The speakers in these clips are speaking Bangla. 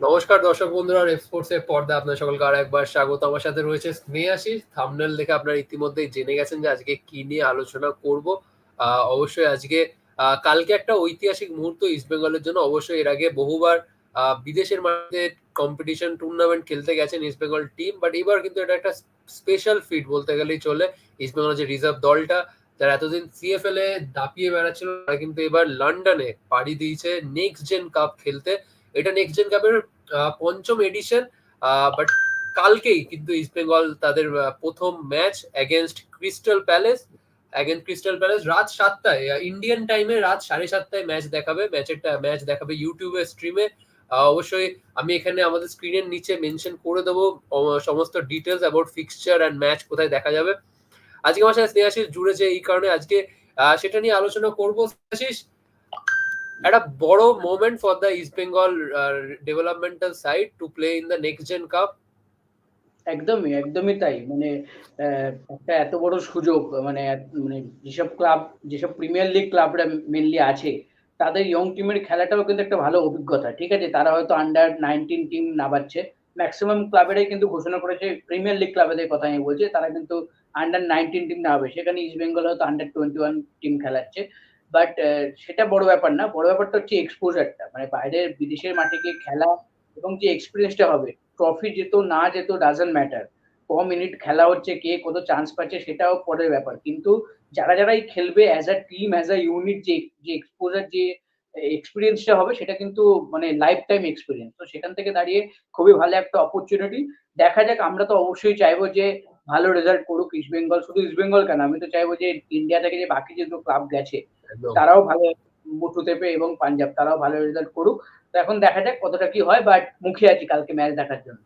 নমস্কার দর্শক বন্ধুরা স্পোর্টস এর পর্দায় আপনার সকলকে আর একবার স্বাগত। আমার সাথে রয়েছে স্নেহাশিস থামনেল দেখে আপনারা ইতিমধ্যেই জেনে গেছেন যে আজকে কি নিয়ে আলোচনা করব। অবশ্যই আজকে কালকে একটা ঐতিহাসিক মুহূর্ত ইস্ট বেঙ্গলের জন্য। অবশ্যই এর আগে বহুবার বিদেশের মাঠে কম্পিটিশন টুর্নামেন্ট খেলতে গেছেন ইস্ট বেঙ্গল টিম বাট এবার কিন্তু এটা একটা স্পেশাল ফিট বলতে গেলেই চলে। ইস্ট বেঙ্গলের যে রিজার্ভ দলটা, যারা এতদিন সিএফএল এ দাপিয়ে বেড়াচ্ছিল, তারা কিন্তু এবার লন্ডনে পাড়ি দিয়েছে নেক্সট জেন কাপ খেলতে। এটা নেক্সট জেন কাপের পঞ্চম এডিশন বাট কালকেই কিন্তু ইস্ট বেঙ্গল তাদের প্রথম match against Crystal Palace against Crystal Palace রাত সাতটায় ইন্ডিয়ান টাইমে রাত সাড়ে সাতটায় ম্যাচ দেখাবে ম্যাচের ম্যাচ দেখাবে ইউটিউবে স্ট্রিমে অবশ্যই আমি এখানে আমাদের স্ক্রিনের নিচে মেনশন করে দেবো সমস্ত details about fixture and match কোথায় দেখা যাবে। আজকে আমার সাথে স্নেহাশিস জুড়েছে এই কারণে আজকে সেটা নিয়ে আলোচনা করব। স্নেহাশিস একটা বড় moment for the East Bengal developmental side to play in the next gen cup একদমই একদমই তাই। মানে একটা এত বড় সুযোগ মানে মানে যেসব ক্লাব যেসব প্রিমিয়ার লিগ ক্লাবরা মেনলি আছে, তাদের ইয়ং টিমের খেলাটাও কিন্তু একটা ভালো অভিজ্ঞতা, ঠিক আছে? তারা হয়তো আন্ডার নাইনটিন টিম নামাচ্ছে। ম্যাক্সিমাম ক্লাবেরাই কিন্তু ঘোষণা করেছে প্রিমিয়ার লিগ ক্লাবেদের কথা আমি বলছি, তারা কিন্তু আন্ডার নাইনটিন টিম নামাবে। সেখানে ইস্ট বেঙ্গল হয়তো আন্ডার টোয়েন্টি ওয়ান টিম খেলাচ্ছে। বাট সেটা বড় ব্যাপার না। বড় ব্যাপারটা হচ্ছে এক্সপোজারটা মানে বাইরের বিদেশের মাঠে গিয়ে খেলা এবং যে এক্সপিরিয়েন্সটা হবে ট্রফি যেত না যেত ডাজেন্ট ম্যাটার ক মিনিট খেলা হচ্ছে, কে কত চান্স পাচ্ছে সেটাও পরের ব্যাপার। কিন্তু যারা যারাই খেলবে as a team as a unit যে যে এক্সপোজার যে এক্সপিরিয়েন্সটা হবে, সেটা কিন্তু মানে লাইফ টাইম এক্সপিরিয়েন্স তো সেখান থেকে দাঁড়িয়ে খুবই ভালো একটা অপরচুনিটি দেখা যাক, আমরা তো অবশ্যই চাইব যে ভালো রেজাল্ট করুক ইস্ট বেঙ্গল শুধু ইস্ট বেঙ্গল কেন, আমি তো চাইব যে ইন্ডিয়া থেকে যে বাকি যেগুলো ক্লাব গেছে তারাও ভালো মুঠু তেপে এবং পাঞ্জাব তারাও ভালো রেজাল্ট করুক। তো এখন দেখা যাক কতটা কি হয় বাট মুখে আছি কালকে ম্যাচ দেখার জন্য।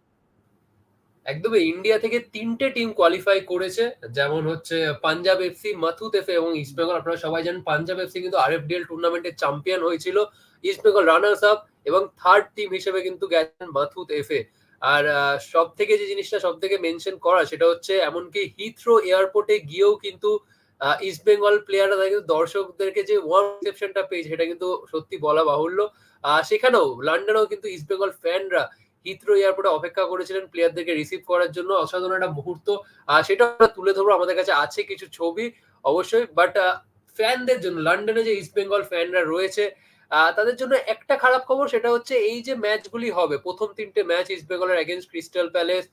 একদমই ইন্ডিয়া থেকে তিনটে টিম কোয়ালিফাই করেছে যেমন হচ্ছে পাঞ্জাব এফসি মাথুত এফএ এবং ইস্ট বেঙ্গল আপনারা সবাই জানেন পাঞ্জাব এফসি কিন্তু আর এফ আরএফডিএল টুর্নামেন্টের চ্যাম্পিয়ন হয়েছিল। ইস্ট বেঙ্গল রানার্স আপ এবং থার্ড টিম হিসেবে কিন্তু গেছেন মাথুত এফএ আর সব থেকে যে জিনিসটা সব থেকে মেনশন করা সেটা হচ্ছে এমনকি হিথ্রো এয়ারপোর্টে গিয়েও কিন্তু ইস্ট বেঙ্গল প্লেয়াররা কিন্তু দর্শকদেরকে যে ওয়ার্ম রিসেপশনটা পেয়েছে, সেটা কিন্তু সত্যি বলা বাহুল্য। সেখানেও লন্ডনেও কিন্তু ইস্ট বেঙ্গল ফ্যানরা হিথ্রো এয়ারপোর্টে অপেক্ষা করেছিলেন প্লেয়ারদেরকে রিসিভ করার জন্য। অসাধারণ একটা মুহূর্ত। সেটা তুলে ধরবো। আমাদের কাছে আছে কিছু ছবি, অবশ্যই। বাট ফ্যানদের জন্য লন্ডনে যে ইস্ট বেঙ্গল ফ্যানরা রয়েছে তাদের জন্য একটা খারাপ খবর, সেটা হচ্ছে এই যে ম্যাচগুলি হবে, প্রথম তিনটে ম্যাচ ইস্ট বেঙ্গলের against Crystal Palace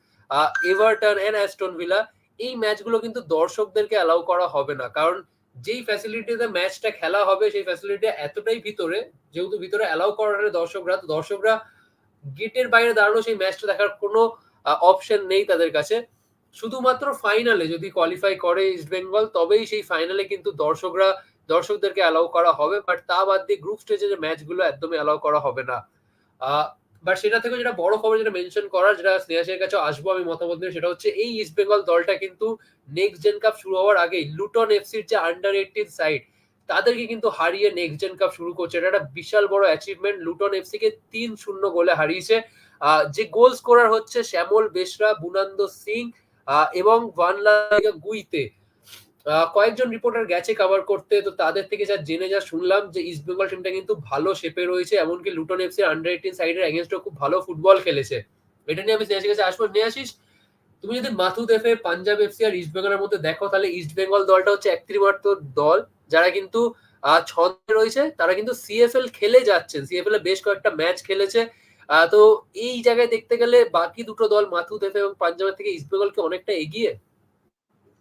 Everton and Aston Villa এই ম্যাচগুলো কিন্তু দর্শকদেরকে অ্যালাউ করা হবে না। কারণ যেই ফ্যাসিলিটিতে ম্যাচটা খেলা হবে, সেই ফ্যাসিলিটি এতটাই ভিতরে, যেহেতু ভিতরে অ্যালাউ করা হয় দর্শকরা, তো দর্শকরা গেটের বাইরে দাঁড়ানো সেই ম্যাচটা দেখার কোনো অপশন নেই তাদের কাছে। শুধুমাত্র ফাইনালে যদি কোয়ালিফাই করে ইস্ট বেঙ্গল তবেই সেই ফাইনালে কিন্তু দর্শকরা, দর্শকদেরকে অ্যালাউ করা হবে। বাট তা বাদ দিয়ে গ্রুপ স্টেজে যে ম্যাচগুলো একদমই অ্যালাউ করা হবে না। বাট সেটা থেকে যেটা বড় খবর যেটা মেনশন করার, যেটা স্নেহাসের কাছে আসব আমি মতামত নিয়ে, সেটা হচ্ছে এই ইস্ট বেঙ্গল দলটা কিন্তু নেক্সট জেন কাপ শুরু হওয়ার আগেই লুটন এফসির যে আন্ডার এইটিন সাইড তাদেরকে কিন্তু হারিয়ে নেক্সট জেন কাপ শুরু করছে। এটা একটা বিশাল বড় অ্যাচিভমেন্ট লুটন এফসি কে তিন শূন্য গোলে হারিয়েছে। যে গোল স্কোরার হচ্ছে শ্যামল বেশরা বুনান্দ সিং এবং ভানলা গুইতে কয়েকজন রিপোর্টার গেছে কভার করতে, তো তাদের থেকে যা জেনে যা শুনলাম যে ইস্ট বেঙ্গল টিমটা কিন্তু ভালো শেপে রয়েছে, এমনকি লুটন এফসি আন্ডার এইটিন সাইডের এগেনস্টও খুব ভালো ফুটবল খেলেছে। এটা নিয়ে আমি কাছে আসব, নিয়ে আসিস? তুমি যদি মাথুদ এফে পাঞ্জাব এফসি আর ইস্ট বেঙ্গলের মধ্যে দেখো, তাহলে ইস্ট বেঙ্গল দলটা হচ্ছে একত্রিমাত্র দল, যারা কিন্তু ছন্দে রয়েছে, তারা কিন্তু সিএফএল খেলে যাচ্ছেন। সিএফএল এ বেশ কয়েকটা ম্যাচ খেলেছে। তো এই জায়গায় দেখতে গেলে বাকি দুটো দল মাথুদ এফে এবং পাঞ্জাবের থেকে ইস্ট বেঙ্গলকে অনেকটা এগিয়ে?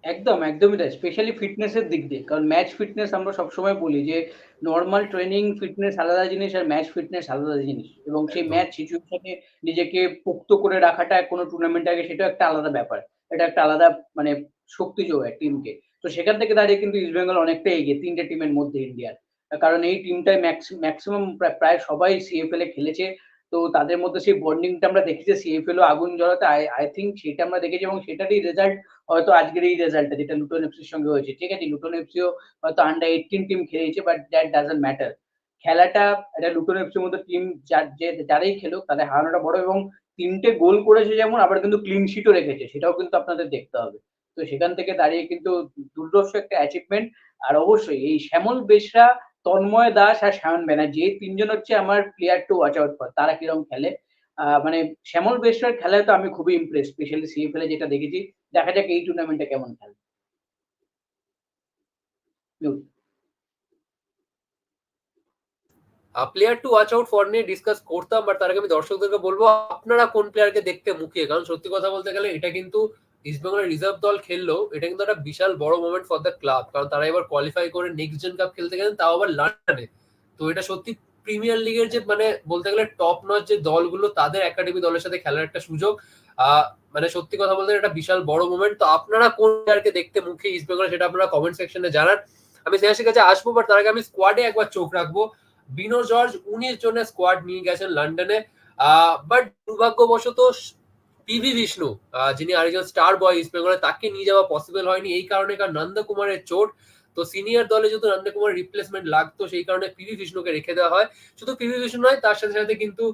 একদম একদমই তাই। স্পেশালি ফিটনেসের দিক দিয়ে। কারণ ম্যাচ ফিটনেস আমরা সবসময় বলি যে নর্মাল ট্রেনিং ফিটনেস আলাদা জিনিস আর ম্যাচ ফিটনেস আলাদা জিনিস। এবং সেই। ম্যাচ সিচুয়েশনে নিজেকে পোক্ত করে রাখাটা কোনো টুর্নামেন্ট আগে সেটাও একটা আলাদা ব্যাপার। এটা একটা আলাদা মানে শক্তি যোগায় টিমকে তো সেখান থেকে দাঁড়িয়ে কিন্তু ইস্ট বেঙ্গল অনেকটা এগিয়ে তিনটে টিমের মধ্যে ইন্ডিয়ার কারণ এই টিমটাই ম্যাক্সিমাম প্রায় সবাই সিএফএল এ খেলেছে। তো তাদের মধ্যে সেই বন্ডিংটা আমরা দেখেছি সিএফএল আগুন জ্বলাতে আই আই থিঙ্ক সেটা আমরা দেখেছি এবং সেটারই রেজাল্ট হয়তো আজকের এই রেজাল্টটা যেটা লুটন এফসির সঙ্গে হয়েছে। ঠিক আছে লুটন এফসিও হয়তো আন্ডার এইটিন টিম খেলেছে বাট দ্যাট ডাজন্ট ম্যাটার খেলাটা, এটা লুটন এফসির মতো টিম যারাই খেলুক, তাদের হারানোটা বড় এবং তিনটে গোল করেছে যেমন, আবার কিন্তু ক্লিন শিটও রেখেছে, সেটাও কিন্তু আপনাদের দেখতে হবে। তো সেখান থেকে দাঁড়িয়ে কিন্তু দুর্দর্শ একটা অ্যাচিভমেন্ট আর অবশ্যই এই শ্যামল বেশরা তন্ময় দাস আর সায়ন ব্যানার্জি, এই তিনজন হচ্ছে আমার player to watch out for তারা কীরকম খেলে? মানে শ্যামল বেশরার খেলায় তো আমি খুবই ইমপ্রেস স্পেশালি সিএফএল যেটা দেখেছি। দেখা যাক এই টুর্নামেন্টে কেমন খেলে। Player to watch out for নিয়ে ডিসকাস করতাম বাট তার আগে আমি দর্শকদেরকে বলব, আপনারা কোন প্লেয়ারকে দেখতে মুখিয়ে? কারণ সত্যি কথা বলতে গেলে এটা কিন্তু ইস্টবেঙ্গলের রিজার্ভ দল খেললেও এটা কিন্তু একটা বিশাল বড় মোমেন্ট ফর দ্য ক্লাব কারণ তারা এবার কোয়ালিফাই করে নেক্সট জেন কাপ খেলতে গেলেন তাও আবার লন্ডনে তো এটা সত্যি প্রিমিয়ার লিগের যে মানে বলতে গেলে টপ নচ যে দলগুলো, তাদের একাডেমি দলের সাথে খেলার একটা সুযোগ। মানে সত্যি কথা বলতে এটা বিশাল বড় মোমেন্ট তো আপনারা কোন প্লেয়ারকে দেখতে মুখে ইস্টবেঙ্গল সেটা আপনারা কমেন্ট সেকশনে জানান। আমি স্নেহাসের কাছে আসব বাট তার আগে আমি স্কোয়াডে একবার চোখ রাখব। বিনো জর্জ, উনিশ জনের স্কোয়াড নিয়ে গেছেন লন্ডনে বাট দুর্ভাগ্যবশত পিভি বিষ্ণু যিনি আরেকজন স্টার বয় ইস্ট বেঙ্গলে তাকে নিয়ে যাওয়া পসিবল হয়নি। এই কারণে কারণ নন্দকুমারের চোট। তো সিনিয়র দলে যেহেতু নন্দকুমার রিপ্লেসমেন্ট লাগতো, সেই কারণে পিভি বিষ্ণুকে রেখে দেওয়া হয়। শুধু পিভি বিষ্ণু নয়, তার সাথে সাথে কিন্তু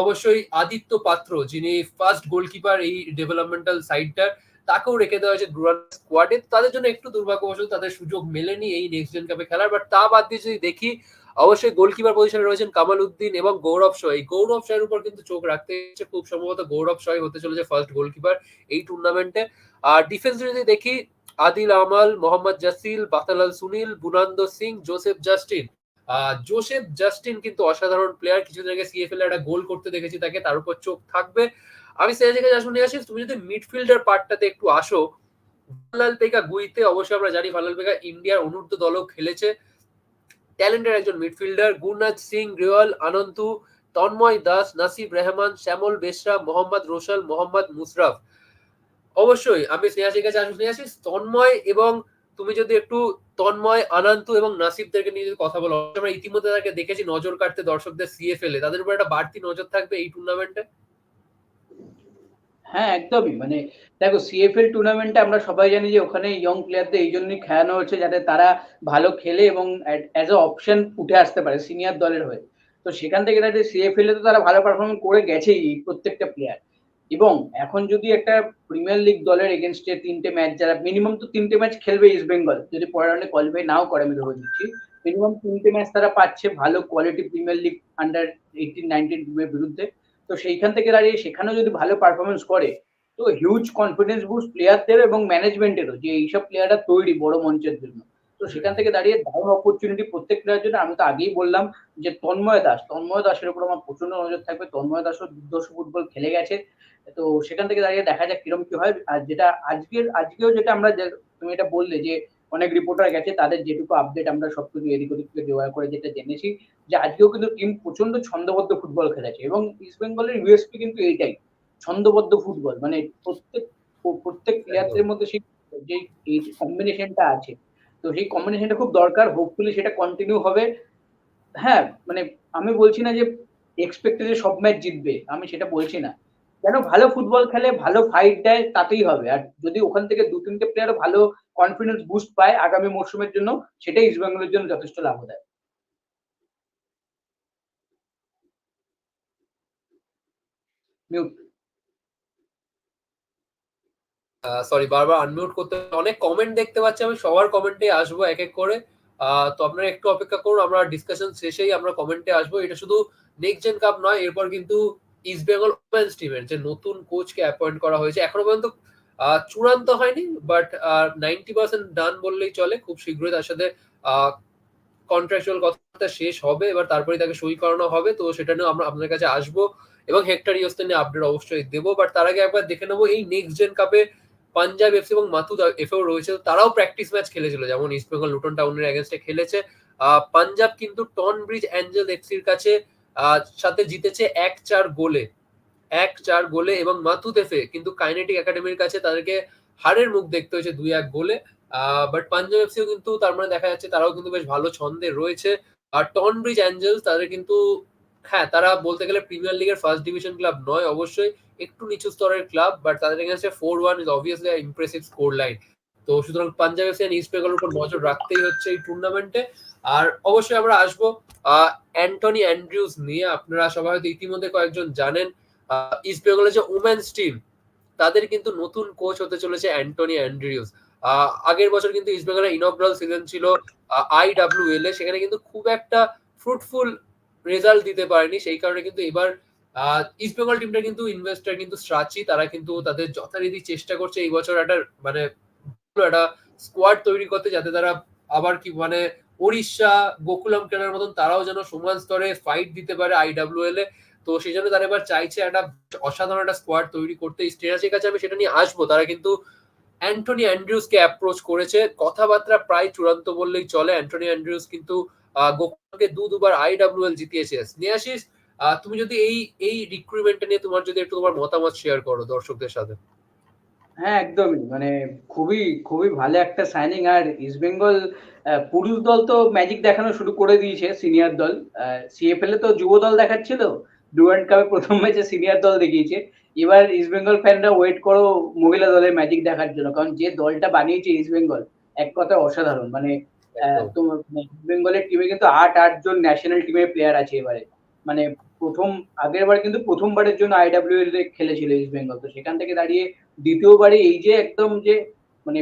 অবশ্যই আদিত্য পাত্র, যিনি ফার্স্ট গোলকিপার এই ডেভেলপমেন্টাল সাইডটার তাকেও রেখে দেওয়া হয়েছে ডুরান স্কোয়াডে তাদের জন্য একটু দুর্ভাগ্যবশত তাদের সুযোগ মেলেনি এই নেক্সট জেন কাপে খেলার বাট তা বাদ দিয়ে যদি দেখি অবশ্যই গোলকিপার পজিশনে রয়েছেন কামাল উদ্দিন এবং গৌরব শয় এই গৌরব শয়ের উপর কিন্তু চোখ রাখতে হচ্ছে। খুব সম্ভবত গৌরব শয় হতে চলেছে ফার্স্ট গোলকিপার এই টুর্নামেন্টে আর ডিফেন্স যদি দেখি, Adil Amal, Mohammad Jasil, বাতালাল Sunil, বুনান্দ Singh, Joseph Justin. Joseph Justin কিন্তু অসাধারণ প্লেয়ার কিছুদিন আগে সিএফএল একটা গোল করতে দেখেছি তাকে, তার উপর চোখ থাকবে। আমি সেই জায়গায় আসলে নিয়ে আসি, তুমি যদি মিডফিল্ডার পার্টটাতে একটু আসো ভাল্লাল পেকা গুইতে অবশ্যই আমরা জানি ভাল্লাল পেকা ইন্ডিয়ার অনূর্ধ্ব দলও খেলেছে। ট্যালেন্টের একজন মিডফিল্ডার গুরনাথ সিং রিওয়াল আনন্তু, তন্ময় দাস, নাসিব রেহমান, শ্যামল বেশরা মোহাম্মদ রোশাল, মোহাম্মদ মুশরাফ। অবশ্যই, আমি স্নেহাসির কাছে আসব স্নেহাসি তন্ময় এবং তুমি যদি একটু তন্ময়, আনন্তু এবং নাসিবদেরকে নিয়ে যদি কথা বলো আমরা ইতিমধ্যে তাকে দেখেছি নজর কাটতে দর্শকদের সিএফএল এ। তাদের উপর একটা বাড়তি নজর থাকবে এই টুর্নামেন্টে হ্যাঁ একদমই। মানে দেখো সিএফএল টুর্নামেন্টে আমরা সবাই জানি যে ওখানে ইয়ং প্লেয়ারদের এই জন্যই খেলানো হচ্ছে যাতে তারা ভালো খেলে এবং অ্যাজ এ অপশন উঠে আসতে পারে সিনিয়র দলের হয়ে। তো সেখান থেকে তাদের সিএফএল এ তো তারা ভালো পারফরমেন্স করে গেছেই প্রত্যেকটা প্লেয়ার এবং এখন যদি একটা প্রিমিয়ার লিগ দলের এগেনস্টে তিনটে ম্যাচ যারা মিনিমাম তো তিনটে ম্যাচ খেলবে ইস্ট বেঙ্গল যদি পরের রাউন্ডে কোয়ালিফাই নাও করে আমি ধরে দিচ্ছি মিনিমাম তিনটে ম্যাচ তারা পাচ্ছে ভালো quality premier league under eighteen nineteen টিমের বিরুদ্ধে। তো সেইখান থেকে দাঁড়িয়ে সেখানেও যদি ভালো পারফরমেন্স করে, তো হিউজ কনফিডেন্স বুস্ট প্লেয়ারদের এবং ম্যানেজমেন্টেরও যে এইসব প্লেয়াররা তৈরি, বড় মঞ্চের জন্য। তো সেখান থেকে দাঁড়িয়ে দারুণ অপরচুনিটি প্রত্যেক প্লেয়ারের জন্য। আমি তো আগেই বললাম যে তন্ময় দাস, তন্ময় দাসের উপর আমার প্রচণ্ড নজর থাকবে। তন্ময় দাসও দুর্দর্শ ফুটবল খেলে গেছে। তো সেখান থেকে দাঁড়িয়ে দেখা যাক কিরম কি হয়। আর যেটা আজকের, আজকেও যেটা আমরা তুমি এটা বললে যে অনেক রিপোর্টার গেছে, তাদের যেটুকু আপডেট আমরা সবকিছু এদিক ওদিক থেকে জোগাড় করে যেটা জেনেছি যে আজকেও কিন্তু টিম প্রচণ্ড ছন্দবদ্ধ ফুটবল খেলেছে এবং ইস্ট বেঙ্গলের ইউএসপি কিন্তু এইটাই, ছন্দবদ্ধ ফুটবল মানে প্রত্যেক প্রত্যেক প্লেয়ারদের মধ্যে সেই যে এই কম্বিনেশনটা আছে। তো সেই কম্বিনেশনটা খুব দরকার হোপফুলি সেটা কন্টিনিউ হবে। হ্যাঁ মানে আমি বলছি না যে এক্সপেক্টেড সব ম্যাচ জিতবে, আমি সেটা বলছি না। কেন ভালো ফুটবল খেলে ভালো ফাইট দেয় তাতেই হবে। আর যদি ওখান থেকে দু, তিনটে প্লেয়ার ভালো কনফিডেন্স বুস্ট পায় আগামী মরশুমের জন্য, সেটাই ইস্ট বেঙ্গলের জন্য যথেষ্ট লাভদায়ক। মিউট সরি বারবার আনমিউট করতে অনেক কমেন্ট দেখতে পাচ্ছি, আমি সবার কমেন্টে আসব এক এক করে। তো আপনারা একটু অপেক্ষা করুন, আমরা ডিসকাশন শেষেই আমরা কমেন্টে আসব। এটা শুধু নেক্সট জেন কাপ নয়, এরপর কিন্তু ইস্ট বেঙ্গল ওমেন্স টিমের যে নতুন কোচকে অ্যাপয়েন্ট করা হয়েছে, এখনও পর্যন্ত চূড়ান্ত হয়নি বাট নাইনটি পার্সেন্ট ডান বললেই চলে, খুব শীঘ্রই তার সাথে কন্ট্রাকচুয়াল কথাটা শেষ হবে, এবার তারপরে তাকে সই করানো হবে, তো সেটা নিয়ে আমরা আপনার কাছে আসব, এবং হেক্টর ইয়স্তের নিয়ে আপডেট অবশ্যই দেবো বাট তার আগে একবার দেখে নেব, এই নেক্সট জেন কাপে পাঞ্জাব এফসি এবং মাথুদ এফও রয়েছে তারাও প্র্যাকটিস ম্যাচ খেলেছিল, যেমন ইস্ট বেঙ্গল লুটন টাউনের এগেনস্টে খেলেছে পাঞ্জাব কিন্তু টন ব্রিজ অ্যাঞ্জেল এফসির কাছে সাথে জিতেছে এক চার গোলে। এক চার গোলে এবং এফে কিন্তু কাইনেটিক একাডেমির কাছে তাদেরকে হারের মুখ দেখতে হয়েছে দুই এক গোলে। বাট পাঞ্জাব এফসিও কিন্তু তার মানে দেখা যাচ্ছে তারাও কিন্তু বেশ ভালো ছন্দে রয়েছে। আর টন ব্রিজ অ্যাঞ্জেলস তাদের কিন্তু হ্যাঁ তারা বলতে গেলে প্রিমিয়ার লিগের ফার্স্ট ডিভিশন ক্লাব নয় অবশ্যই, একটু নিচু স্তরের ক্লাব বাট তাদের against four one is obviously impressive score line তো সুতরাং পাঞ্জাব এফসি ইস্ট বেঙ্গলের উপর নজর রাখতেই হচ্ছে এই টুর্নামেন্টে আর অবশ্যই আমরা আসব অ্যান্টনি অ্যান্ড্রিউস নিয়ে। আপনারা সবাই হয়তো ইতিমধ্যে কয়েকজন জানেন ইস্ট বেঙ্গলের যে উমেন্স টিম তাদের কিন্তু নতুন কোচ হতে চলেছে অ্যান্টনি অ্যান্ড্রিউস আগের বছর কিন্তু ইস্ট বেঙ্গলের ইনগ্রাল সিজন ছিল আই ডাব্লিউ এল এ। সেখানে কিন্তু খুব একটা ফ্রুটফুল রেজাল্ট দিতে পারেনি। সেই কারণে কিন্তু এবার ইস্ট বেঙ্গল টিমটা কিন্তু ইনভেস্টার কিন্তু স্ট্রাচি তারা কিন্তু তাদের যথারীতি চেষ্টা করছে এই বছর একটা মানে একটা স্কোয়াড তৈরি করতে যাতে তারা আবার কি মানে ওড়িশা, গোকুলাম খেলার মতন তারাও যেন সমান স্তরে ফাইট দিতে পারে আইডাব্লিউএল এ। তো সেই জন্য তারা এবার চাইছে একটা অসাধারণ একটা স্কোয়াড তৈরি করতে। স্টেনাসের কাছে আমি সেটা নিয়ে আসব। তারা কিন্তু অ্যান্টনি অ্যান্ড্রিউসকে অ্যাপ্রোচ করেছে। কথাবার্তা প্রায় চূড়ান্ত বললেই চলে। অ্যান্টনি অ্যান্ড্রিউস কিন্তু গোকুলকে দু দুবার আইডাব্লিউএল জিতিয়েছে। স্নেহাশিস তুমি যদি এই এই রিক্রুটমেন্টটা নিয়ে তোমার যদি একটু তোমার মতামত শেয়ার করো দর্শকদের সাথে। হ্যাঁ একদমই। মানে খুবই খুবই ভালো একটা সাইনিং আর ইস্ট বেঙ্গল আহ, পুরুষ দল তো ম্যাজিক দেখানো শুরু করে দিয়েছে সিনিয়র দল। সিএফএল এ তো যুব দল দেখাচ্ছিল ডুয়ান্ড কাপে প্রথম ম্যাচে সিনিয়র দল দেখিয়েছে। এবার ইস্ট বেঙ্গল ফ্যানরা ওয়েট করো মহিলা দলের ম্যাজিক দেখার জন্য কারণ যে দলটা বানিয়েছে ইস্ট বেঙ্গল এক কথা অসাধারণ। মানে। তোমার ইস্ট বেঙ্গলের টিমে কিন্তু আট আট জন ন্যাশনাল টিমের প্লেয়ার আছে এবারে। মানে প্রথম আগের বার কিন্তু প্রথমবারের জন্য আইডাব্লিউএল এ খেলেছিল ইস্ট বেঙ্গল তো সেখান থেকে দাঁড়িয়ে দ্বিতীয়বারে এই যে একদম যে মানে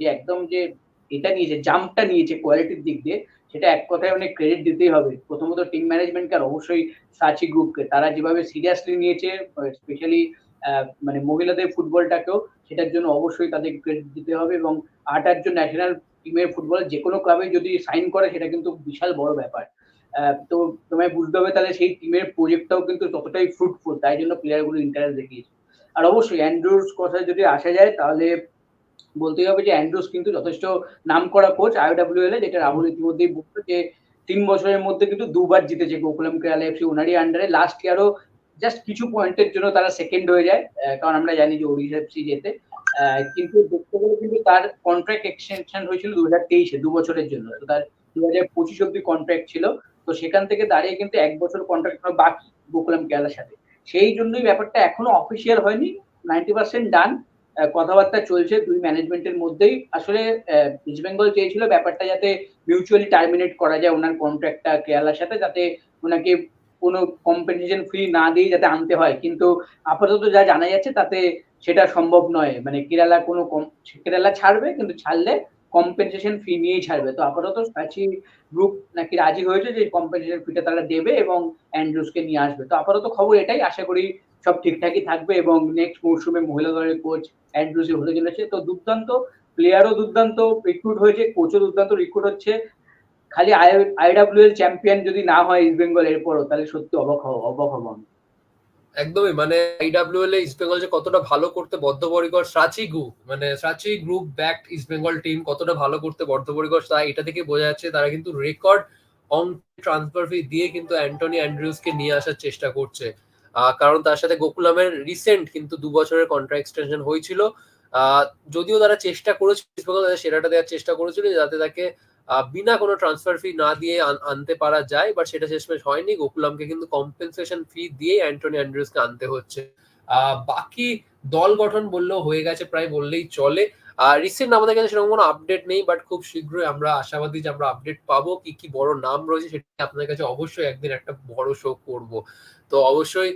যে একদম যে এটা নিয়েছে জাম্পটা নিয়েছে কোয়ালিটির দিক দিয়ে, সেটা এক কথায় অনেক ক্রেডিট দিতেই হবে। প্রথমত টিম ম্যানেজমেন্টকে আর অবশ্যই সাচি গ্রুপকে তারা যেভাবে সিরিয়াসলি নিয়েছে স্পেশালি মানে মহিলাদের ফুটবলটাকেও, সেটার জন্য অবশ্যই তাদের ক্রেডিট দিতে হবে এবং আট আটজন ন্যাশনাল টিমের ফুটবল যে কোনো ক্লাবে যদি সাইন করে, সেটা কিন্তু বিশাল বড় ব্যাপার। তো তোমায় বুঝতে হবে তাহলে সেই টিমের প্রজেক্টটাও কিন্তু ততটাই ফ্রুটফুল তাই জন্য প্লেয়ারগুলো ইন্টারেস্ট দেখিয়েছে। আর অবশ্যই অ্যান্ড্রুস কথায় যদি আসা যায়, তাহলে বলতেই হবে যে অ্যান্ড্রুস কিন্তু যথেষ্ট নাম করা কোচ আইডাব্লিউএল এ, যেটা রাহুল ইতিমধ্যেই বলতো যে তিন বছরের মধ্যে কিন্তু দুবার জিতেছে গোকুলাম কেরালা এফসি ওনারই আন্ডারে লাস্ট ইয়ারও জাস্ট কিছু পয়েন্টের জন্য তারা সেকেন্ড হয়ে যায় কারণ আমরা জানি যে ওড়িশা এফসি যেতে কিন্তু দেখতে গেলে কিন্তু তার কন্ট্রাক্ট এক্সটেনশন হয়েছিল দু হাজার তেইশে, দু বছরের জন্য। তো তার দু হাজার পঁচিশ অব্দি কন্ট্রাক্ট ছিল। তো সেখান থেকে দাঁড়িয়ে কিন্তু এক বছর কন্ট্রাক্ট বাকি গোকুলাম কেরালার সাথে। সেই জন্যই ব্যাপারটা এখনও অফিসিয়াল হয়নি নাইনটি পার্সেন্ট ডান কথাবার্তা চলছে দুই ম্যানেজমেন্টের মধ্যেই। আসলে ইস্ট বেঙ্গল চেয়েছিল ব্যাপারটা যাতে মিউচুয়ালি টার্মিনেট করা যায় ওনার কন্ট্রাক্টটা কেরালার সাথে, যাতে ওনাকে কোনো কম্পেনসেশন ফ্রি না দিয়ে যাতে আনতে হয়। কিন্তু আপাতত যা জানা যাচ্ছে তাতে সেটা সম্ভব নয়। মানে কেরালা কোনো কম- কেরালা ছাড়বে, কিন্তু ছাড়লে কম্পেনসেশন ফি নিয়েই ছাড়বে। তো আপাতত সাচি গ্রুপ নাকি রাজি হয়েছে যে কম্পেনসেশন ফিটা তারা দেবে এবং অ্যান্ড্রুসকে নিয়ে আসবে। তো আপাতত খবর এটাই, আশা করি সব ঠিকঠাকই থাকবে এবং নেক্সট মরশুমে মহিলা দলের কোচ অ্যান্ড্রুসই হতে চলেছে। তো দুর্দান্ত প্লেয়ারও দুর্দান্ত রিক্রুট হয়েছে কোচও দুর্দান্ত রিক্রুট হচ্ছে। খালি আইডাব্লিউএল চ্যাম্পিয়ন যদি না হয় ইস্ট বেঙ্গল এরপরও তাহলে সত্যি অবাক হব অবাক হব আমি। একদমই মানে আইডাব্লিউএল ইস্ট বেঙ্গল যে কতটা ভালো করতে বদ্ধপরিকর সাচি গ্রুপ মানে Sachi group backed East Bengal team কতটা ভালো করতে বদ্ধপরিকর, তা এটা থেকে বোঝা যাচ্ছে তারা কিন্তু রেকর্ড অঙ্ক ট্রান্সফার ফি দিয়ে কিন্তু অ্যান্টনি অ্যান্ড্রিউসকে নিয়ে আসার চেষ্টা করছে। কারণ তার সাথে গোকুলামের রিসেন্ট কিন্তু দু বছরের কন্ট্রাক্ট এক্সটেনশন হয়েছিল। যদিও তারা চেষ্টা করেছিল সেরাটা দেওয়ার চেষ্টা করেছিল, যাতে তাকে বিনা কোনো ট্রান্সফার ফি না দিয়ে আনতে পারা যায় বাট সেটা শেষমেশ হয়নি। গোকুলামকে কিন্তু কম্পেনসেশন ফি দিয়ে অ্যান্টনি অ্যান্ড্রিউসকে আনতে হচ্ছে। বাকি দল গঠন বললেও হয়ে গেছে, প্রায় বললেই চলে। আর রিসেন্ট আমাদের কাছে সেরকম কোনো আপডেট নেই বাট খুব শীঘ্রই আমরা আশাবাদী যে আমরা আপডেট পাবো, কি কি বড় নাম রয়েছে সেটা আপনাদের কাছে অবশ্যই একদিন একটা বড় শো করব। তো অবশ্যই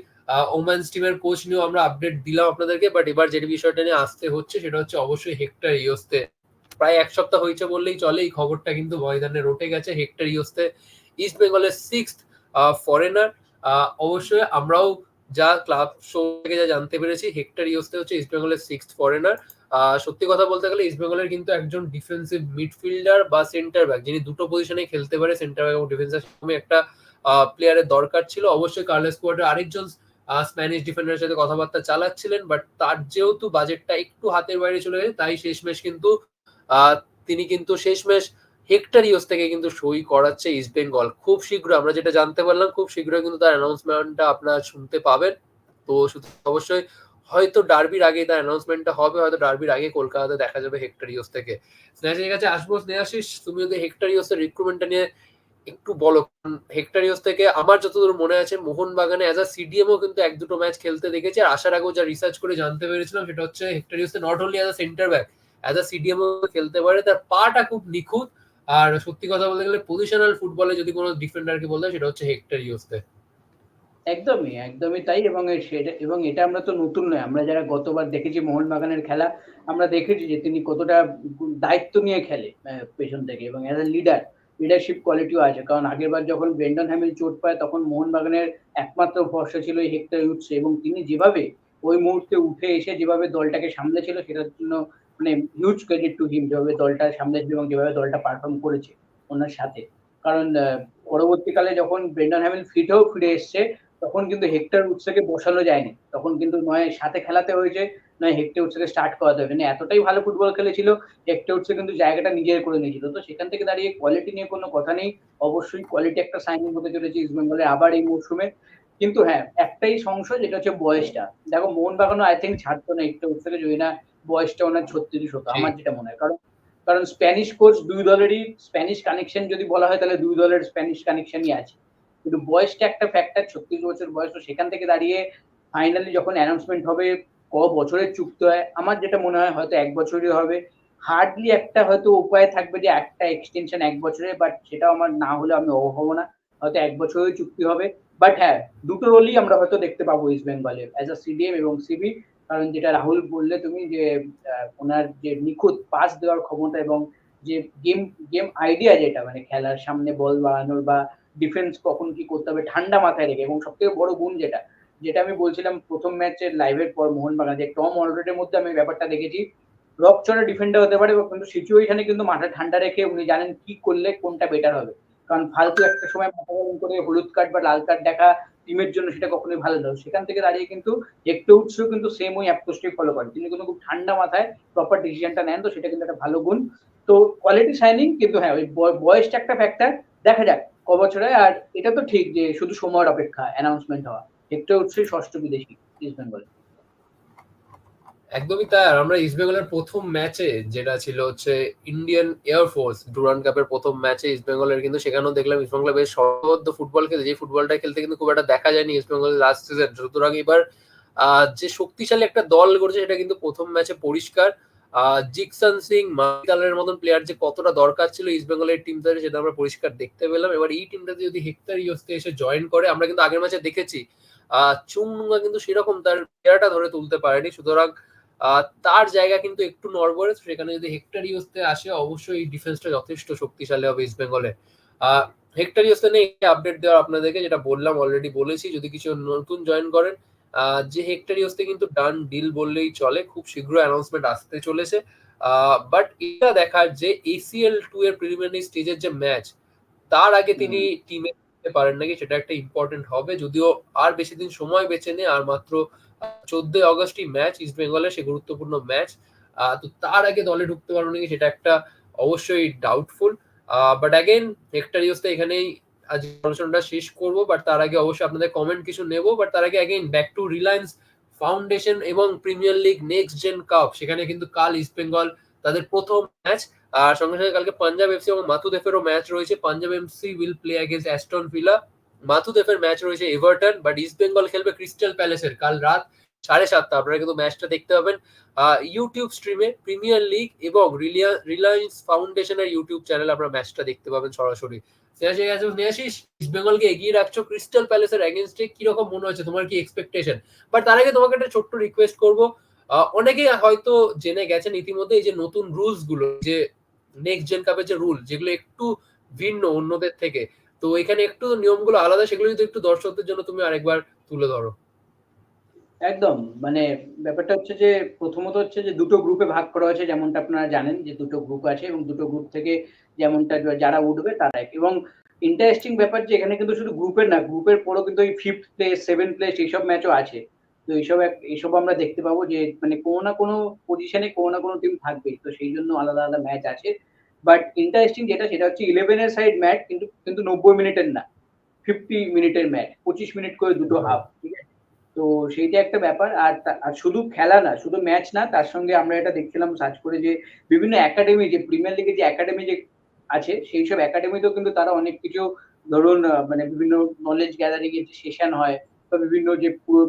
ওমেন্স টিমের কোচ নিয়েও আমরা আপডেট দিলাম আপনাদেরকে বাট এবার যে বিষয়টা নিয়ে আসতে হচ্ছে, সেটা হচ্ছে অবশ্যই হেক্টর ইয়োস্তে। প্রায় এক সপ্তাহ হয়েছে বললেই চলে। এই খবরটা কিন্তু ময়দানে রটে গেছে। হেক্টর ইয়োস্তে ইস্ট বেঙ্গলের সিক্স ফরেনার অবশ্যই আমরাও যা ক্লাব শো থেকে যা জানতে পেরেছি, হেক্টর ইয়োস্তে হচ্ছে ইস্ট বেঙ্গলের সিক্স ফরেনার সত্যি কথা বলতে গেলে ইস্ট বেঙ্গলের কিন্তু একজন ডিফেন্সিভ মিডফিল্ডার বা সেন্টার ব্যাক যিনি দুটো পজিশনে খেলতে পারে সেন্টার ব্যাক এবং ডিফেন্সের একটা প্লেয়ারের দরকার ছিল। অবশ্যই কার্লেস কোয়ার্টার আরেকজন স্প্যানিশ ডিফেন্ডারের সাথে কথাবার্তা চালাচ্ছিলেন বাট তার যেহেতু বাজেটটা একটু হাতের বাইরে চলে গেছে, তাই শেষমেশ কিন্তু তিনি কিন্তু শেষমেশ হেক্টর ইউস থেকে কিন্তু সই করাচ্ছে ইস্ট বেঙ্গল খুব শীঘ্র, আমরা যেটা জানতে পারলাম, খুব শীঘ্রই কিন্তু তার অ্যানাউন্সমেন্টটা আপনারা শুনতে পাবেন। তো অবশ্যই হয়তো ডার্বির আগে তার অ্যানাউন্সমেন্টটা হবে, হয়তো ডার্বির আগে কলকাতাতে দেখা যাবে হেক্টর ইউস থেকে। স্নেহাসের কাছে আসব স্নেহাশিস, তুমি যদি হেক্টর ইউসের রিক্রুটমেন্টটা নিয়ে একটু বলো। হেক্টর ইউস থেকে আমার যতদূর মনে আছে, মোহনবাগানে অ্যাজ আ সিডিএমও কিন্তু এক দুটো ম্যাচ খেলতে দেখেছি। আর আসার আগেও যা রিসার্চ করে জানতে পেরেছিলাম, সেটা হচ্ছে Hector Yuste not only as a centre back as a CDMO খেলতে পারে। তার পাটা খুব নিখুঁত। আর সত্যি কথা বলতে গেলে পজিশনাল ফুটবলে যদি কোনো ডিফেন্ডারকে বলতে সেটা হচ্ছে হেক্টর ইউসতে একদমই একদমই তাই। এবং সেটা এবং এটা আমরা তো নতুন নয়। আমরা যারা গতবার দেখেছি মোহনবাগানের খেলা, আমরা দেখেছি যে তিনি কতটা দায়িত্ব নিয়ে খেলে পেছন থেকে। এবং অ্যাজ এ লিডার লিডারশিপ কোয়ালিটিও আছে। কারণ আগেরবার যখন ব্রেন্ডন হ্যামিল চোট পায়, তখন মোহনবাগানের একমাত্র ভরসা ছিল হেক্টর ইউথস এবং তিনি যেভাবে ওই মুহূর্তে উঠে এসে যেভাবে দলটাকে সামলেছিল, সেটার জন্য মানে হিউজ ক্রেডিট টু হিম যেভাবে দলটা সামলেছে এবং যেভাবে দলটা পারফর্ম করেছে ওনার সাথে। কারণ পরবর্তীকালে যখন ব্রেন্ডন হ্যামিল ফিটেও ফিরে এসছে, তখন কিন্তু হেক্টর উৎসকে বসানো যায়নি। তখন কিন্তু নয়, সাথে খেলাতে হয়েছে, নয় হেক্টর উৎসকে স্টার্ট করাতে হবে মানে এতটাই ভালো ফুটবল খেলেছিল হেক্টর উৎসে কিন্তু জায়গাটা নিজের করে নিয়েছিল। তো সেখান থেকে দাঁড়িয়ে কোয়ালিটি নিয়ে কোনো কথা নেই। অবশ্যই কোয়ালিটি একটা সাইনিং হতে চলেছে ইস্ট বেঙ্গলে আবার এই মরশুমে। কিন্তু হ্যাঁ একটাই সংশয়, যেটা হচ্ছে বয়সটা। দেখো মোহনবাগানও আই থিঙ্ক ছাড়তো না হেক্টর উৎসকে যদি না বয়সটা ওনার ছত্রিশ হতো আমার যেটা মনে হয়। কারণ কারণ স্প্যানিশ কোচ দুই দলেরই স্প্যানিশ কানেকশন যদি বলা হয় তাহলে দুই দলের স্প্যানিশ কানেকশনই আছে। কিন্তু বয়সটা একটা ফ্যাক্টর ছত্রিশ বছর বয়স তো সেখান থেকে দাঁড়িয়ে ফাইনালি যখন অ্যানাউন্সমেন্ট হবে ক বছরের চুক্তি হয় আমার যেটা মনে হয় হয়তো এক বছরই হবে। হার্ডলি একটা হয়তো উপায় থাকবে যে একটা এক্সটেনশন এক বছরে বাট সেটাও আমার না হলে আমি হব না। হয়তো এক বছরের চুক্তি হবে। বাট হ্যাঁ দুটো রোলই আমরা হয়তো দেখতে পাবো ইস্ট বেঙ্গলে অ্যাজ আ সিডিএম এবং সিবি কারণ যেটা রাহুল বললে তুমি যে ওনার যে নিখুঁত পাস দেওয়ার ক্ষমতা এবং যে গেম গেম আইডিয়া যেটা মানে খেলার সামনে বল বাড়ানোর বা ডিফেন্স কখন কি করতে হবে, ঠান্ডা মাথায় রেখে এবং সব থেকে বড় গুণ যেটা যেটা আমি বলছিলাম প্রথম ম্যাচের লাইভের পর মোহনবাগান, যে টম অলরেডের মধ্যে আমি ব্যাপারটা দেখেছি। রক চড়া ডিফেন্ডার হতে পারে, কিন্তু সিচুয়েশনে কিন্তু মাথা ঠান্ডা রেখে উনি জানেন কি করলে কোনটা বেটার হবে। কারণ ফালতু একটা সময় মাথা গরম করে হলুদ কার্ড বা লাল কার্ড দেখা টিমের জন্য সেটা কখনোই ভালো নয়। সেখান থেকে দাঁড়িয়ে কিন্তু একটু উৎস কিন্তু সেম ওই অ্যাপ্রোচটাই ফলো করেন। তিনি কিন্তু খুব ঠান্ডা মাথায় প্রপার ডিসিশনটা নেন, তো সেটা কিন্তু একটা ভালো গুণ। তো কোয়ালিটি সাইনিং কিন্তু হ্যাঁ ওই বয়- বয়সটা একটা ফ্যাক্টর দেখা যাক ক বছরে আর এটা তো ঠিক যে শুধু সময়ের অপেক্ষা অ্যানাউন্সমেন্ট হওয়া। একটু উৎসই ষষ্ঠ বিদেশি ইস্ট বেঙ্গল একদমই তাই। আর আমরা ইস্ট বেঙ্গলের প্রথম ম্যাচে যেটা ছিল হচ্ছে ইন্ডিয়ান এয়ারফোর্স ডুরান কাপের প্রথম ম্যাচে ইস্ট বেঙ্গলের কিন্তু সেখানেও দেখলাম ইস্ট বেঙ্গল বেশ সহবদ্ধ ফুটবল খেলতে যে ফুটবলটা খেলতে কিন্তু খুব একটা দেখা যায়নি ইস্ট বেঙ্গলের লাস্ট সিজন সুতরাং এবার যে শক্তিশালী একটা দল করছে সেটা কিন্তু প্রথম ম্যাচে পরিষ্কার। জিকসন সিং মাহিতালের মতন প্লেয়ার যে কতটা দরকার ছিল ইস্ট বেঙ্গলের টিমটাতে সেটা আমরা পরিষ্কার দেখতে পেলাম। এবার এই টিমটাতে যদি হেক্টর ইয়সকে এসে জয়েন করে, আমরা কিন্তু আগের ম্যাচে দেখেছি। আহ চুংনুঙ্গা কিন্তু সেরকম তার প্লেয়ারটা ধরে তুলতে পারেনি। সুতরাং তার জায়গা কিন্তু একটু নড়বড়ে সেখানে যদি হেক্টর ইউসতে আসে অবশ্যই এই ডিফেন্সটা যথেষ্ট শক্তিশালী হবে ইস্ট বেঙ্গলে হেক্টর ইউসতে নিয়ে আপডেট দেওয়ার আপনাদেরকে যেটা বললাম অলরেডি বলেছি যদি কিছু নতুন জয়েন করেন আহ, যে হেক্টর ইউসতে কিন্তু ডান ডিল বললেই চলে খুব শীঘ্র অ্যানাউন্সমেন্ট আসতে চলেছে। বাট এটা দেখার যে এসিএল টু এর প্রিলিমিনারি স্টেজের যে ম্যাচ তার আগে তিনি টিমে পারেন নাকি সেটা একটা ইম্পর্টেন্ট হবে যদিও আর বেশি দিন সময় বেঁচে নেই আর মাত্র চোদ্দই আগস্টই ম্যাচ ইস্ট বেঙ্গলের সে গুরুত্বপূর্ণ ম্যাচ তো তার আগে দলে ঢুকতে পারব নাকি সেটা একটা অবশ্যই ডাউটফুল বাট অ্যাগেন হেক্টারিওসটা এখানেই আজ আলোচনাটা শেষ করব বাট তার আগে অবশ্যই আপনাদের কমেন্ট কিছু নেব বাট তার আগে again back to Reliance Foundation এবং premier league next gen cup সেখানে কিন্তু কাল ইস্ট বেঙ্গল তাদের প্রথম ম্যাচ আর সঙ্গে সঙ্গে কালকে পাঞ্জাব এফসি এবং মাথুদেফেরও ম্যাচ রয়েছে Punjab FC will play against Aston Villa মাথুদেফের match রয়েছে এভারটন বাট ইস্ট বেঙ্গল খেলবে ক্রিস্টাল প্যালেসের কাল রাত সাড়ে সাতটা, আপনারা কিন্তু ম্যাচটা দেখতে পাবেন। ইউটিউব স্ট্রিমে প্রিমিয়ার লিগ এবং রিলায়েন্স ফাউন্ডেশনের ইউটিউব চ্যানেল আপনারা ম্যাচটা দেখতে পাবেন সরাসরি। ইস্ট বেঙ্গলকে এগিয়ে রাখছো ক্রিস্টাল প্যালেসের এগেনস্টে কীরকম মনে হচ্ছে? তোমার কি এক্সপেকটেশন বাট তার আগে তোমাকে একটা ছোট্ট রিকোয়েস্ট করব। অনেকেই হয়তো জেনে গেছেন ইতিমধ্যে এই যে নতুন রুলসগুলো, যে নেক্সট জেন কাপের যে রুল যেগুলো একটু ভিন্ন অন্যদের থেকে। তো এখানে একটু নিয়মগুলো আলাদা, সেগুলো যদি একটু দর্শকদের জন্য তুমি আরেকবার তুলে ধরো। একদম মানে ব্যাপারটা হচ্ছে যে প্রথমত হচ্ছে যে দুটো গ্রুপে ভাগ করা হয়েছে, যেমনটা আপনারা জানেন যে দুটো গ্রুপ আছে এবং দুটো গ্রুপ থেকে যেমনটা যারা উঠবে তারা। এবং ইন্টারেস্টিং ব্যাপার যে এখানে কিন্তু শুধু গ্রুপের না গ্রুপের পরও কিন্তু ওই ফিফথ প্লেস সেভেন প্লেস এইসব ম্যাচও আছে। তো এইসব এক- এইসব আমরা দেখতে পাবো যে মানে কোনো না কোনো পজিশনে কোনো না কোনো টিম থাকবেই। তো সেই জন্য আলাদা আলাদা ম্যাচ আছে। বাট ইন্টারেস্টিং যেটা সেটা হচ্ছে ইলেভেনের সাইড ম্যাচ কিন্তু কিন্তু নব্বই মিনিটের না। ফিফটি মিনিটের ম্যাচ পঁচিশ মিনিট করে দুটো হাফ ঠিক আছে? তো সেইটা একটা ব্যাপার। আর আর শুধু খেলা না শুধু ম্যাচ না তার সঙ্গে আমরা এটা দেখছিলাম সার্চ করে যে বিভিন্ন একাডেমি যে প্রিমিয়ার লিগে যে একাডেমি যে আছে সেই সব একাডেমিতেও কিন্তু তারা অনেক কিছু ধরুন মানে বিভিন্ন নলেজ গ্যাদারিং এর যে সেশন হয় বা বিভিন্ন যে পুরো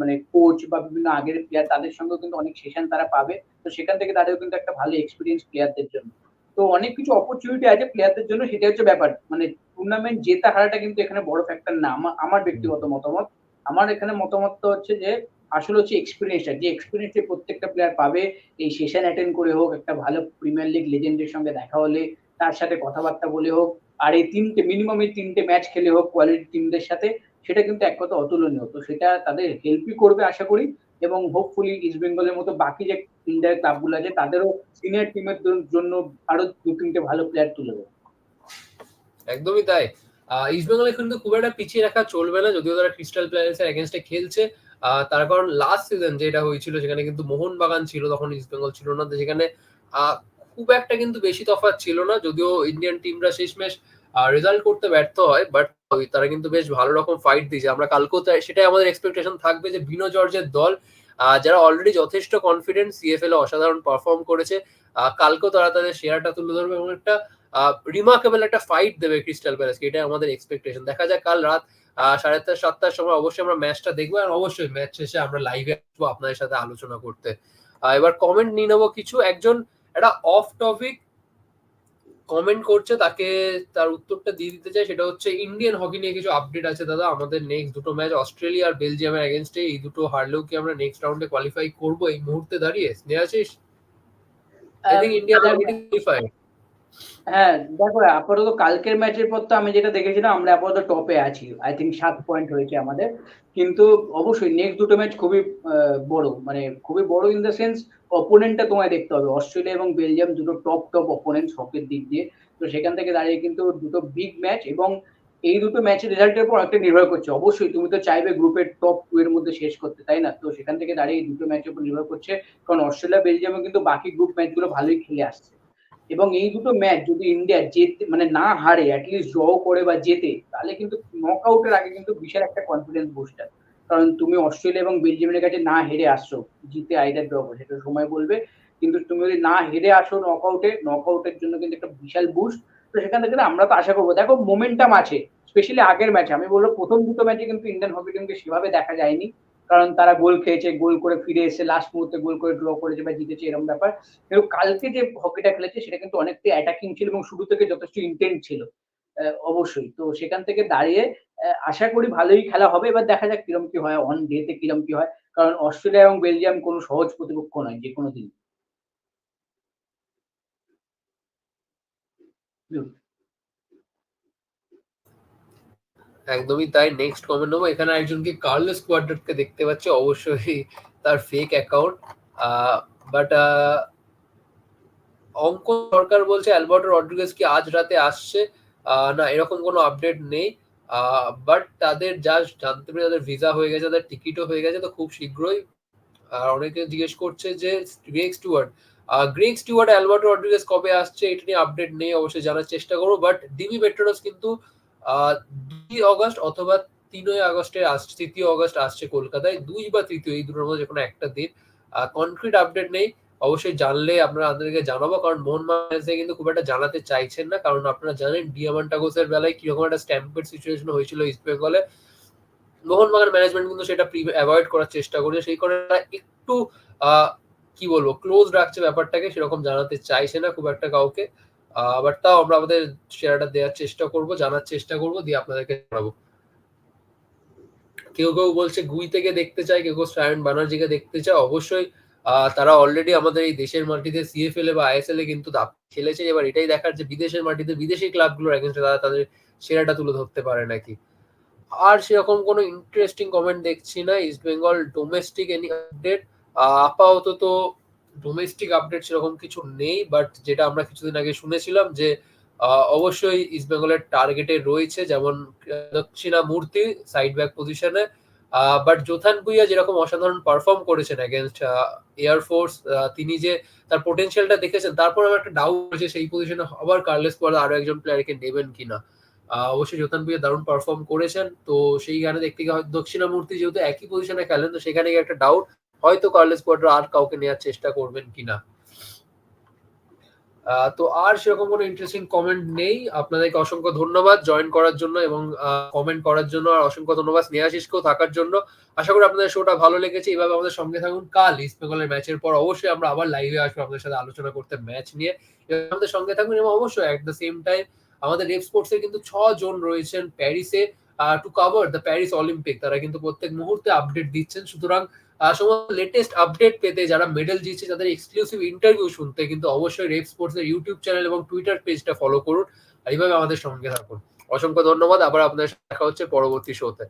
মানে কোচ বা বিভিন্ন আগের প্লেয়ার তাদের সঙ্গেও কিন্তু অনেক সেশন তারা পাবে। তো সেখান থেকে তাদেরও কিন্তু একটা ভালো এক্সপিরিয়েন্স প্লেয়ারদের জন্য। তো অনেক কিছু অপরচুনিটি আছে প্লেয়ারদের জন্য সেটা হচ্ছে ব্যাপার। মানে টুর্নামেন্ট জেতা হারাটা কিন্তু এখানে বড় ফ্যাক্টর না। আমার ব্যক্তিগত মতামত। আমার এখানে মতামত হচ্ছে যে, আসলে হচ্ছে এক্সপিরিয়েন্সটা যে এক্সপিরিয়েন্স প্রত্যেকটা প্লেয়ার পাবে, এই সেশন অ্যাটেন্ড করে হোক, একটা ভালো প্রিমিয়ার লিগ লেজেন্ডের সঙ্গে দেখা হলে, তার সাথে কথাবার্তা বলে হোক, আর এই তিনটে মিনিমাম এই তিনটে ম্যাচ খেলে হোক কোয়ালিটি টিমদের সাথে, সেটা কিন্তু এক কথা অতুলনীয়। তো সেটা তাদের হেল্পই করবে, আশা করি। এবং হোপফুলি ইস্ট বেঙ্গলের মতো বাকি যে ইন্ডিয়ার ক্লাবগুলো আছে, তাদেরও সিনিয়র টিমের জন্য আরও দু তিনটে ভালো প্লেয়ার তুলে দেবে। একদমই তাই। ইস্ট বেঙ্গলে কিন্তু খুব একটা পিছিয়ে রাখা চলবে না, যদিও তারা ক্রিস্টাল প্লেয়ার্সের এগেনস্টে খেলছে। তার কারণ লাস্ট সিজন যেটা হয়েছিল, সেখানে কিন্তু মোহনবাগান ছিল, তখন ইস্ট বেঙ্গল ছিল না সেখানে খুব একটা কিন্তু বেশি তফাৎ ছিল না, যদিও ইন্ডিয়ান টিমরা শেষমেশ রেজাল্ট করতে ব্যর্থ হয় বাট তারা কিন্তু বেশ ভালো রকম ফাইট দিয়েছে। আমরা কালকেও সেটাই আমাদের এক্সপেকটেশন থাকবে যে বিনো জর্জের দল যারা অলরেডি যথেষ্ট কনফিডেন্ট সিএফএল অসাধারণ পারফর্ম করেছে কালকেও তারা তাদের শেয়ারটা তুলে ধরবে এবং একটা রিমার্কেবল একটা ফাইট দেবে ক্রিস্টাল প্যালেসকে এটাই আমাদের এক্সপেকটেশন দেখা যাক কাল রাত সাড়ে আটটা, সাতটার সময় অবশ্যই আমরা ম্যাচটা দেখব আর অবশ্যই ম্যাচ শেষে আমরা লাইভে আসব আপনাদের সাথে আলোচনা করতে। এবার কমেন্ট নিয়ে নেব কিছু। একজন, একটা অফ টপিক কমেন্ট করছে তাকে তার উত্তরটা দিয়ে দিতে চাই সেটা হচ্ছে ইন্ডিয়ান হকি নিয়ে কিছু আপডেট আছে দাদা আমাদের নেক্সট দুটো ম্যাচ অস্ট্রেলিয়া আর বেলজিয়ামের এগেনস্টে এই দুটো হারলেও কি আমরা নেক্সট রাউন্ডে কোয়ালিফাই করব এই মুহূর্তে দাঁড়িয়ে। Snehashis I think India qualified হ্যাঁ দেখো, আপাতত কালকের ম্যাচের পর তো আমি যেটা দেখেছিলাম, আমরা আপাতত টপে আছি। আই থিঙ্ক সাত পয়েন্ট হয়েছে আমাদের। কিন্তু অবশ্যই নেক্সট দুটো ম্যাচ খুবই বড়। মানে খুবই বড় ইন দ্য সেন্স অপোনেন্টটা তোমায় দেখতে হবে। অস্ট্রেলিয়া এবং বেলজিয়াম দুটো টপ টপ অপোনেন্ট হকের দিক দিয়ে। তো সেখান থেকে দাঁড়িয়ে কিন্তু দুটো বিগ ম্যাচ এবং এই দুটো ম্যাচের রেজাল্টের উপর অনেকটা নির্ভর করছে। অবশ্যই তুমি তো চাইবে গ্রুপের টপ টু এর মধ্যে শেষ করতে, তাই না? তো সেখান থেকে দাঁড়িয়ে দুটো ম্যাচের উপর নির্ভর করছে। কারণ অস্ট্রেলিয়া বেলজিয়ামে কিন্তু বাকি গ্রুপ ম্যাচগুলো ভালোই খেলে আসছে। এবং এই দুটো ম্যাচ যদি ইন্ডিয়া জেতে মানে না হারে অ্যাটলিস্ট ড্র করে বা জেতে, তাহলে কিন্তু নক আউটের আগে কিন্তু বিশাল একটা কনফিডেন্স বুস্টার কারণ তুমি অস্ট্রেলিয়া এবং বেলজিয়ামের কাছে না হেরে আসছো, জিতে আইদার ড্র করে, সেটা সময় বলবে। কিন্তু তুমি যদি না হেরে আসো নক আউটে নক আউটের জন্য কিন্তু একটা বিশাল বুস্ট তো সেখান থেকে আমরা তো আশা করব, দেখো মোমেন্টাম আছে স্পেশালি আগের ম্যাচে আমি বলব প্রথম দুটো ম্যাচে কিন্তু ইন্ডিয়ান হকি টিমকে সেভাবে দেখা যায়নি। কারণ তারা গোল খেয়েছে, গোল করে ফিরে এসে লাস্ট মুহূর্তে গোল করে ড্র করেছে বা জিতেছে, এরকম ব্যাপার। কিন্তু কালকে যে হকিটা খেলেছে, সেটা কিন্তু অনেকটাই অ্যাটাকিং ছিল এবং শুরু থেকে যথেষ্ট ইন্টেন্ট ছিল অবশ্যই। তো সেখান থেকে দাঁড়িয়ে আশা করি ভালোই খেলা হবে। এবার দেখা যাক কিরম কি হয় অন ডেতে কিরম কি হয়। কারণ অস্ট্রেলিয়া এবং বেলজিয়াম কোনো সহজ প্রতিপক্ষ নয় যে কোনো দিন একদমই তাই নেক্সট কমেন্ট নেব। এখানে একজনকে কার্লোস কোয়াড্রেটকে দেখতে পাচ্ছি, অবশ্যই তার ফেক অ্যাকাউন্ট বাট অঙ্ক সরকার বলছে অ্যালবার্টো রড্রিগেজ কি আজ রাতে আসছে? না, এরকম কোনো আপডেট নেই। বাট তাদের যা জানতে পেরে তাদের ভিসা হয়ে গেছে, তাদের টিকিটও হয়ে গেছে, তো খুব শীঘ্রই। আর অনেকে জিজ্ঞেস করছে যে Greg Stewart Greg Stewart Alberto Rodriguez কবে আসছে? এটা নিয়ে আপডেট নেই, অবশ্যই জানার চেষ্টা করব। বাট ডিমি পেট্রোনস কিন্তু দুই অগস্ট অথবা তিনই আগস্টে আসছে তৃতীয় অগস্ট আসছে কলকাতায়, দুই বা তৃতীয়, এই দুটোর মধ্যে কোনো একটা দিন। কনক্রিট আপডেট নেই, অবশ্যই জানলে আমরা আপনাদেরকে জানাব, কারণ মোহন মাঝে কিন্তু খুব একটা জানাতে চাইছেন না, কারণ আপনারা জানেন ডিয়ামান টাগোসের বেলায় কীরকম একটা স্ট্যাম্পের সিচুয়েশন হয়েছিল ইস্ট বেঙ্গলে মোহনবাগান ম্যানেজমেন্ট কিন্তু সেটা প্রি অ্যাভয়েড করার চেষ্টা করছে, সেই কারণে একটু কি বলব ক্লোজ রাখছে ব্যাপারটাকে, সেরকম জানাতে চাইছে না খুব একটা কাউকে। বাট তাও আমরা আমাদের শেয়ারটা দেওয়ার চেষ্টা করব, জানার চেষ্টা করব, দিয়ে আপনাদেরকে জানাব। কেউ কেউ বলছে গুই থেকে দেখতে চায়, কেউ কেউ স্টায়ন ব্যানার্জিকে দেখতে চায়। অবশ্যই তারা অলরেডি আমাদের এই দেশের মাটিতে সিএফএল বা আইএসএল এ কিন্তু দাপ খেলেছে এবার এটাই দেখার যে বিদেশের মাটিতে বিদেশি ক্লাবগুলোর এগেনস্টে তারা তাদের সেরাটা তুলে ধরতে পারে নাকি। আর সেরকম কোনো ইন্টারেস্টিং কমেন্ট দেখছি না। East Bengal domestic any update আপাতত ডোমেস্টিক আপডেট সেরকম কিছু নেই বাট যেটা আমরা কিছুদিন আগে শুনেছিলাম যে অবশ্যই ইস্ট বেঙ্গলের টার্গেটে রয়েছে যেমন, দক্ষিণা মূর্তি সাইড ব্যাক পজিশনে বাট জোথান ভুইয়া যেরকম অসাধারণ পারফর্ম করেছেন এগেনস্ট এয়ারফোর্স তিনি যে তার পোটেনশিয়ালটা দেখেছেন, তারপর আমার একটা ডাউট হয়েছে সেই পজিশনে আবার কার্লেস পর আরও একজন প্লেয়ারকে নেবেন কিনা। অবশ্যই জোতান ভুইয়া দারুণ পারফর্ম করেছেন, তো সেই গানে দেখতে গিয়ে দক্ষিণামূর্তি যেহেতু একই পজিশনে খেলেন, তো সেখানে একটা ডাউট হয়তো কার্লেস কোয়াড্রা আর কাউকে নেওয়ার চেষ্টা করবেন কিনা। তো আর সেরকম কোনো ইন্টারেস্টিং কমেন্ট নেই। আপনাদেরকে অসংখ্য ধন্যবাদ জয়েন করার জন্য এবং কমেন্ট করার জন্য আর অসংখ্য ধন্যবাদ স্নেহাশিসকেও থাকার জন্য। আশা করি আপনাদের শোটা ভালো লেগেছে। এভাবে আমাদের সঙ্গে থাকুন। কাল ইস্ট বেঙ্গলের ম্যাচের পর অবশ্যই আমরা আবার লাইভে আসব আপনাদের সাথে আলোচনা করতে ম্যাচ নিয়ে। আমাদের সঙ্গে থাকুন এবং অবশ্যই অ্যাট দ্য সেম টাইম আমাদের রেপ স্পোর্টসের কিন্তু ছ জন রয়েছেন প্যারিসে to cover the Paris Olympic তারা কিন্তু প্রত্যেক মুহূর্তে আপডেট দিচ্ছেন। সুতরাং সমস্ত লেটেস্ট আপডেট পেতে যারা মেডেল জিতছে, তাদের এক্সক্লুসিভ ইন্টারভিউ শুনতে কিন্তু অবশ্যই রেপ স্পোর্টস এর ইউটিউব চ্যানেল এবং টুইটার পেজটা ফলো করুন। এইভাবে আমাদের সঙ্গে থাকুন। অসংখ্য ধন্যবাদ। আবার আপনাদের দেখা হচ্ছে পরবর্তী শোতে